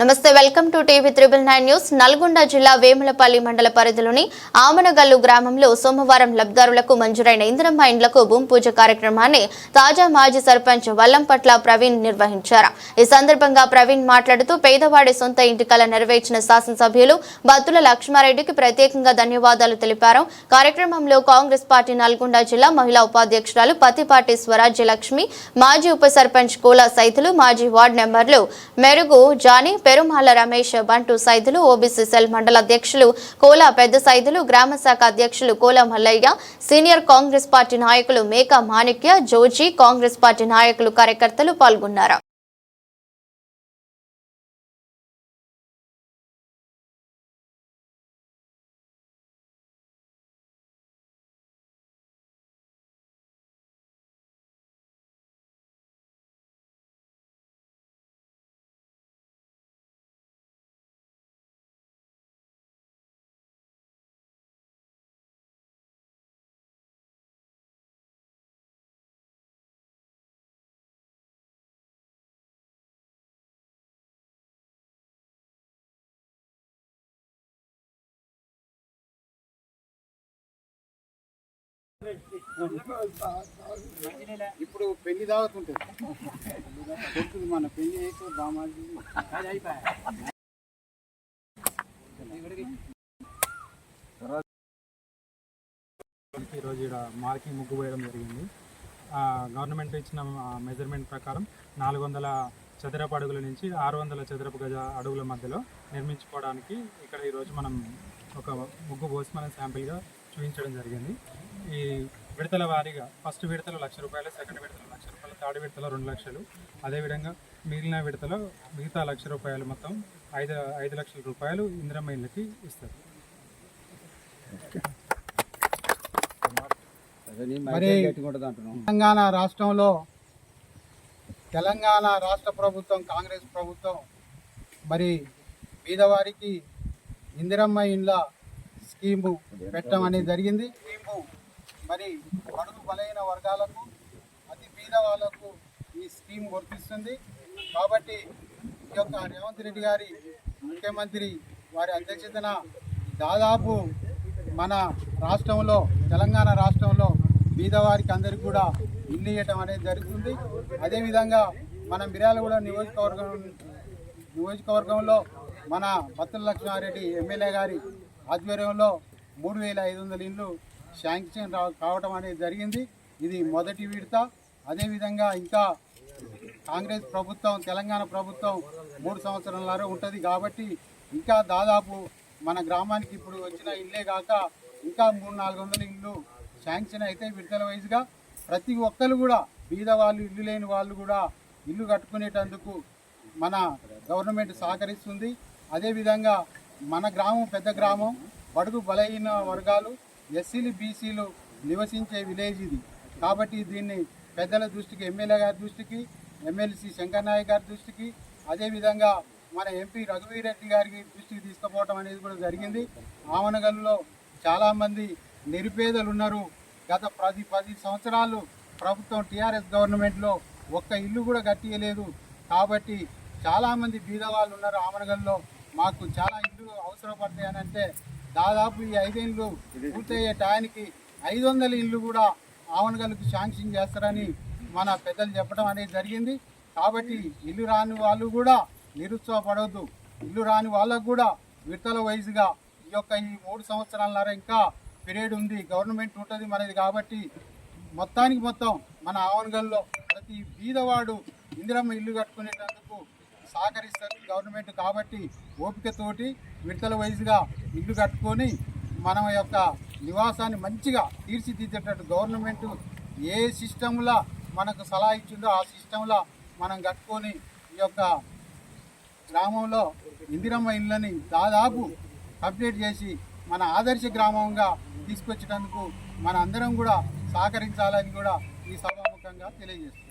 నమస్తే welcome to TV triple nine news. Nalgonda జిల్లా వేములపల్లి మండల పరిధిలోని ఆమనగల్లు గ్రామంలో సోమవారం లబ్దారులకు మంజూరైన ఇందిరమ్మ ఇండ్లకు భూమి పూజ కార్యక్రమాన్ని తాజా మాజీ సర్పంచ్ వల్లంపట్ల ప్రవీణ్ నిర్వహించారు. ఈ సందర్భంగా ప్రవీణ్ మాట్లాడుతూ పేదవాడి సొంత ఇంటి కళ నెరవేర్చిన శాసనసభ్యులు బత్తుల లక్ష్మారెడ్డికి ప్రత్యేకంగా ధన్యవాదాలు తెలిపారు. కార్యక్రమంలో కాంగ్రెస్ పార్టీ నల్గొండ జిల్లా మహిళా ఉపాధ్యక్షురాలు పతిపాటి స్వరాజ్య లక్ష్మి మాజీ ఉప సర్పంచ్ కోలా సైతులు మాజీ వార్డు నెంబర్లు మెరుగు జానీ పెరుమాల రమేష్ బంటు సైదులు ఓబీసీ సెల్ మండల అధ్యక్షులు కోలా పెద్ద సైదులు గ్రామ శాఖ అధ్యక్షులు Kola Mallaiah senior Congress party నాయకులు మేకా మాణిక్య జోజీ కాంగ్రెస్ పార్టీ నాయకులు కార్యకర్తలు పాల్గొన్నారు. ఇప్పుడు పెళ్ళి దాగుతుంటుంది. మన పెళ్ళి చేసి బామాజీ ఈరోజు ఇక్కడ మార్కింగ్ ముగ్గు పోయడం జరిగింది. ఆ, గవర్నమెంట్ ఇచ్చిన మెజర్మెంట్ ప్రకారం నాలుగు వందల చదరపు అడుగుల నుంచి ఆరు వందల చదరపు గజ అడుగుల మధ్యలో నిర్మించుకోవడానికి ఇక్కడ ఈరోజు మనం ఒక ముగ్గు పోసి మనం శాంపిల్గా చూపించడం జరిగింది. ఈ విడతల వారీగా ఫస్ట్ విడతలో లక్ష రూపాయలు సెకండ్ విడతలో లక్ష రూపాయలు థర్డ్ విడతలో రెండు లక్షలు. అదేవిధంగా మిగిలిన విడతలో మిగతా లక్ష రూపాయలు మొత్తం ఐదు ఐదు లక్షల రూపాయలు ఇందిరమ్మ ఇళ్ళకి ఇస్తారు. మరి తెలంగాణ రాష్ట్రంలో తెలంగాణ రాష్ట్ర ప్రభుత్వం కాంగ్రెస్ ప్రభుత్వం మరి పేదవారికి ఇందిరమ్మ ఇండ్ల స్కీము పెట్టడం అనేది జరిగింది. స్కీము మరి బడుగు బలైన వర్గాలకు అతి పేద వాళ్ళకు ఈ స్కీమ్ వర్తిస్తుంది కాబట్టి ఈ యొక్క రేవంత్ రెడ్డి గారి ముఖ్యమంత్రి వారి అధ్యక్షతన దాదాపు మన రాష్ట్రంలో తెలంగాణ రాష్ట్రంలో బీదవారికి అందరికీ కూడా ఇల్లు ఇవ్వటం అనేది జరుగుతుంది. అదేవిధంగా మన మిర్యాలగూడ నియోజకవర్గం నియోజకవర్గంలో మన బత్తుల లక్ష్మారెడ్డి ఎమ్మెల్యే గారి ఆధ్వర్యంలో మూడు వేల ఐదు వందల ఇండ్లు శాంక్షన్ రా- కావటం అనేది జరిగింది. ఇది మొదటి విడత. అదేవిధంగా ఇంకా కాంగ్రెస్ ప్రభుత్వం తెలంగాణ ప్రభుత్వం మూడు సంవత్సరాలలో ఉంటుంది కాబట్టి ఇంకా దాదాపు మన గ్రామానికి ఇప్పుడు వచ్చిన ఇల్లే కాక ఇంకా మూడు నాలుగు వందల ఇల్లు శాంక్షన్ అయితే విడతల వైజ్గా ప్రతి ఒక్కరు కూడా బీద వాళ్ళు ఇల్లు లేని వాళ్ళు కూడా ఇల్లు కట్టుకునేటందుకు మన గవర్నమెంట్ సహకరిస్తుంది. అదేవిధంగా మన గ్రామం పెద్ద గ్రామం బడుగు బలహీన వర్గాలు ఎస్సీలు బీసీలు నివసించే విలేజ్ ఇది. కాబట్టి దీన్ని పెద్దల దృష్టికి ఎమ్మెల్యే గారి దృష్టికి ఎమ్మెల్సీ శంకర్నాయక్ గారి దృష్టికి అదేవిధంగా మన ఎంపీ రఘువీరెడ్డి గారికి దృష్టికి తీసుకుపోవడం అనేది కూడా జరిగింది. ఆమనగల్లో చాలామంది నిరుపేదలు ఉన్నారు గత పది పది సంవత్సరాలు ప్రభుత్వం టీఆర్ఎస్ గవర్నమెంట్లో ఒక్క ఇల్లు కూడా కట్టియలేదు. కాబట్టి చాలామంది బీదవాళ్ళు ఉన్నారు ఆమనగల్లో మాకు చాలా ఇల్లు అవసరపడతాయి అని అంటే దాదాపు ఈ ఐదేళ్ళు పూర్తయ్యే టయానికి ఐదు వందల ఇల్లు కూడా ఆవనగల్కి శాంక్షన్ చేస్తారని మన పెద్దలు చెప్పడం అనేది జరిగింది. కాబట్టి ఇల్లు రాని వాళ్ళు కూడా నిరుత్సాహపడవద్దు. ఇల్లు రాని వాళ్ళకు కూడా విడతల వయసుగా ఈ యొక్క ఈ మూడు సంవత్సరాలన్నర ఇంకా పీరియడ్ ఉంది. గవర్నమెంట్ ఉంటుంది మనది కాబట్టి మొత్తానికి మొత్తం మన ఆవనగల్లో ప్రతి బీదవాడు ఇందిరమ్మ ఇల్లు కట్టుకునేటందుకు సహకరిస్తారు గవర్నమెంట్ కాబట్టి ఓపికతోటి విడతల వైజ్గా ఇల్లు కట్టుకొని మన యొక్క నివాసాన్ని మంచిగా తీర్చిదిద్దేటట్టు గవర్నమెంట్ ఏ సిస్టంలో మనకు సలహా ఇచ్చిందో ఆ సిస్టంలో మనం కట్టుకొని ఈ యొక్క గ్రామంలో ఇందిరమ్మ ఇళ్ళని దాదాపు కంప్లీట్ చేసి మన ఆదర్శ గ్రామంగా తీసుకొచ్చేటందుకు మన అందరం కూడా సహకరించాలని కూడా ఈ సభాముఖంగా తెలియజేస్తుంది